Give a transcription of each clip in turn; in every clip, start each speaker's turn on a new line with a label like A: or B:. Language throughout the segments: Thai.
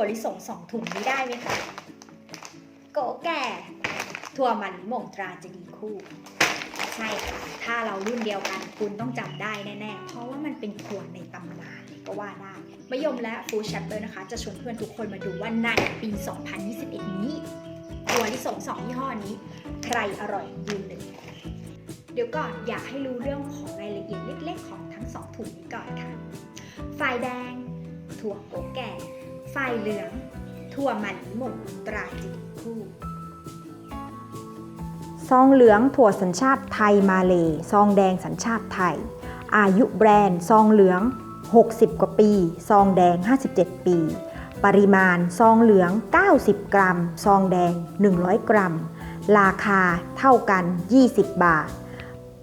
A: ถั่วลิสงสองถุงนี้ได้ไหมคะโกแก่ถั่วมันหม่งตราจะดีคู่ ใช่ค่ะ ถ้าเรารุ่นเดียวกันคุณต้องจำได้แน่ๆ เพราะว่ามันเป็นถั่วในตำนานก็ว่าได้มยมและฟูชแชปเปอร์นะคะ จะชวนเพื่อนทุกคนมาดูว่าในปี 2021 นี้ถั่วลิสงสองยี่ห้อนี้ ใครอร่อยยืนหนึ่งเดี๋ยวก่อนอยากให้รู้เรื่องของรายละเอียดเล็ก ๆ ของทั้งสองถุงนี้ก่อนค่ะ ฝ่ายแดง ถั่วโกแก่ ฝ่ายเหลือง ถั่วมันหม่งตราจีนคู่
B: ซองเหลืองถั่วสัญชาติไทยมาเล ซองแดงสัญชาติไทย อายุแบรนด์ ซองเหลือง 60 กว่าปี ซองแดง 57 ปี ปริมาณ ซองเหลือง 90 กรัม ซองแดง 100 กรัม ราคาเท่ากัน 20 บาท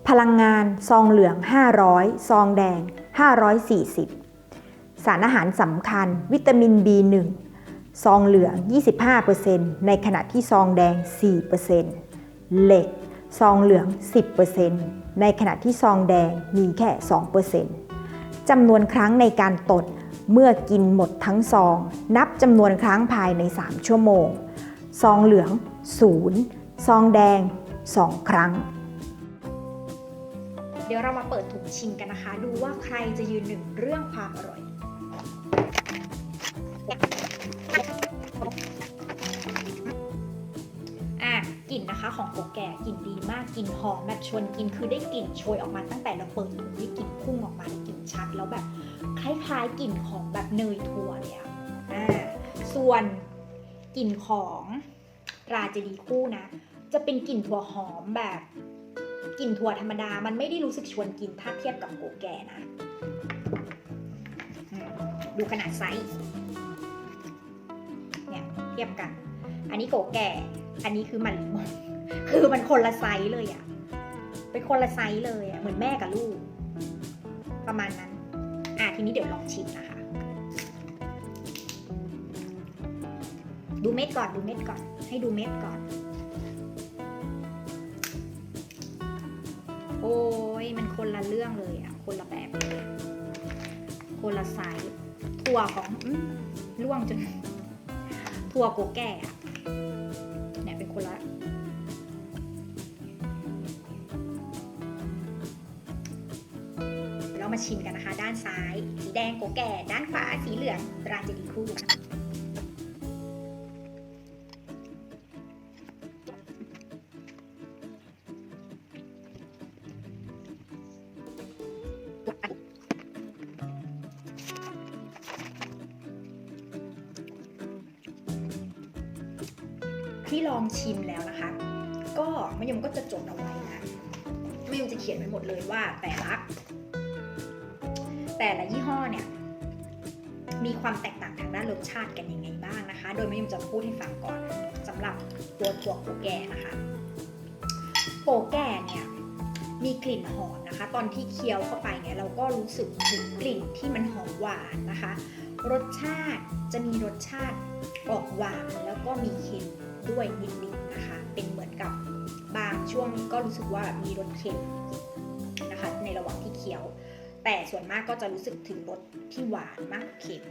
B: พลังงาน ซองเหลือง 500 ซองแดง 540 สารอาหารสำคัญ วิตามิน B1 ซองเหลือง 25%ในขณะที่ซองแดง 4%เหล็ก ซองเหลือง 10%ในขณะที่ซองแดงมีแค่ 2%จำนวนครั้งในการตดเมื่อกินหมดทั้งซอง นับจำนวนครั้งภายใน 3 ชั่วโมง ซองเหลือง 0 ซองแดง 2 ครั้ง
A: เดี๋ยวเรามาเปิดถุงชิงกันนะคะ ดูว่าใครจะยืนหนึ่งเรื่องความอร่อย อะกลิ่นนะคะของโกแก่กลิ่นดีมากกลิ่นหอมแบบชวนกินคือได้กลิ่นโชยออกมาตั้งแต่เราเปิดถุงได้กลิ่นพุ่งออกมากลิ่นชัดแล้วแบบคล้ายๆกลิ่นของแบบเนยถั่วเลยอะอ่าส่วนกลิ่นของราเจดีคู่นะ จะเป็นกลิ่นถั่วหอมแบบกลิ่นถั่วธรรมดา มันไม่ได้รู้สึกชวนกินถ้าเทียบกับโกแก่นะ ดูขนาดไซส์ ทียบกัน อันนี้โกแก่ อันนี้คือมันลิมอนคือมันคนละไซส์เลยอะเป็นคนละไซส์เลยอะเหมือนแม่กับลูก ประมาณนั้น อะทีนี้เดี๋ยวลองชิมนะคะ ดูเม็ดก่อนดูเม็ดก่อน ให้ดูเม็ดก่อน โอ้ยมันคนละเรื่องเลยอะคนละแบบคนละไซส์ถั่วของล่วงจน ถั่วโกแก่เนี่ยเป็นคนละ เรามาชิมกันนะคะ ด้านซ้าย สีแดงโกแก่ ด้านขวาสีเหลืองราจิดีคู่ ที่ลองชิมแล้วนะคะ ก็มะยมก็จะจดเอาไว้นะมะยมจะเขียนไว้หมดเลยว่าแต่ละแต่ละยี่ห้อเนี่ยมีความแตกต่างทางด้านรสชาติกันยังไงบ้างนะคะ โดยมะยมจะพูดให้ฟังก่อนสำหรับตัวตัวโปแก่นะคะโปแก่เนี่ยมีกลิ่นหอมนะคะ ตอนที่เคี้ยวเข้าไปเนี่ยเราก็รู้สึกถึงกลิ่นที่มันหอมหวานนะคะ รสชาติจะมีรสชาติออกหวานแล้วก็มีเค็ม ด้วยนิดๆนะคะ เป็นเหมือนกับบางช่วงก็รู้สึกว่ามีรสเค็มนะคะ ในระหว่างที่เคี้ยว แต่ส่วนมากก็จะรู้สึกถึงรสที่หวานมากเค็ม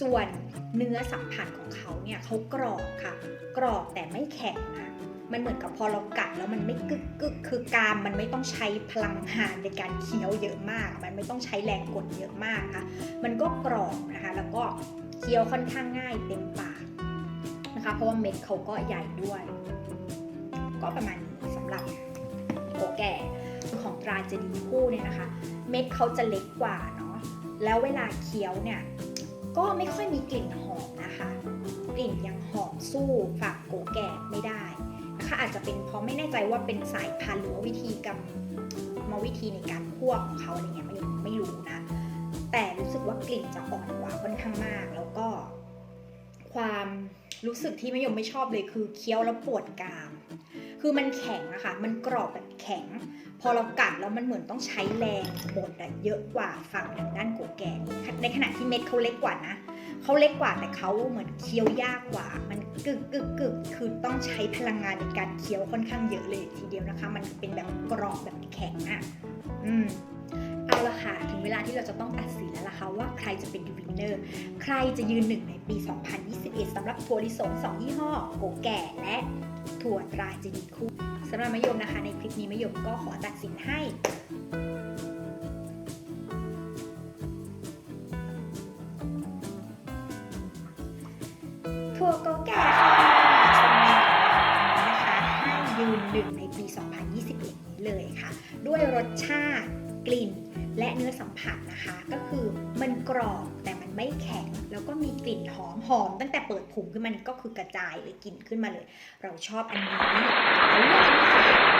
A: ส่วนเนื้อสัมผัสของเขาเนี่ยเขากรอบค่ะ กรอบแต่ไม่แข็งนะ มันเหมือนกับพอเรากัดแล้วมันไม่กึกกึกคือกามมันไม่ต้องใช้พลังงานในการเคี้ยวเยอะมาก มันไม่ต้องใช้แรงกดเยอะมากค่ะมันก็กรอบนะคะ แล้วก็เคี้ยวค่อนข้างง่ายเต็มปากนะคะ เพราะว่าเม็ดเขาก็ใหญ่ด้วย ก็ประมาณนี้สำหรับโกแก่ของตราเจดีคู่เนี่ยนะคะ เม็ดเขาจะเล็กกว่าเนาะแล้วเวลาเคี้ยวเนี่ยก็ไม่ค่อยมีกลิ่นหอมนะคะ กลิ่นยังหอมสู้ฝากโกแก่ไม่ได้ นะคะอาจจะเป็นเพราะไม่แน่ใจว่าเป็นสายพันธุ์หรือว่าวิธีกรรมมาวิธีในการคั่วของเขาอะไรเงี้ยไม่ไม่รู้นะ แต่รู้สึกว่ากลิ่นจะอ่อนกว่าค่อนข้างมาก แล้วก็ ความรู้สึกที่ม่ยมไม่ชอบเลยคือเคี้ยวแล้วปวดกราม คือมันแข็งอะค่ะ มันกรอบแบบแข็ง พอเรากัดแล้วมันเหมือนต้องใช้แรงบดอะเยอะกว่าฝั่งทางด้านโกแก่นี่ในขณะที่เม็ดเขาเล็กกว่านะเขาเล็กกว่าแต่เขาเหมือนเคี้ยวยากกว่าม กึกกึกกึกคือต้องใช้พลังงานในการเคี้ยวค่อนข้างเยอะเลยทีเดียวนะคะ มันเป็นแบบกรอบแบบแข็งอะ่ะอืมเอาละค่ะ ถึงเวลาที่เราจะต้องตัดสินแล้วล่ะค่ะว่าใครจะเป็นวินเนอร์ ใครจะยืนหนึ่งในปี 2021 สำหรับถั่วลิสงสองยี่ห้อ โกแก่และถั่วตราจีนีคู่สำหรับมะยมนะคะ ในคลิปนี้มะยมก็ขอตัดสินให้ ถั่วโกแก่ค่ะชมงานนะคะให้ยืนหนึ่งในปี 2021 นี้เลยค่ะ ด้วยรสชาติกลิ่นและเนื้อสัมผัสนะคะ ก็คือมันกรอบแต่มันไม่แข็ง แล้วก็มีกลิ่นหอมหอม ตั้งแต่เปิดผุ่มขึ้นมานี่ก็คือกระจายเลยกลิ่นขึ้นมาเลย เราชอบอันนี้เราเลือกอันนี้ค่ะ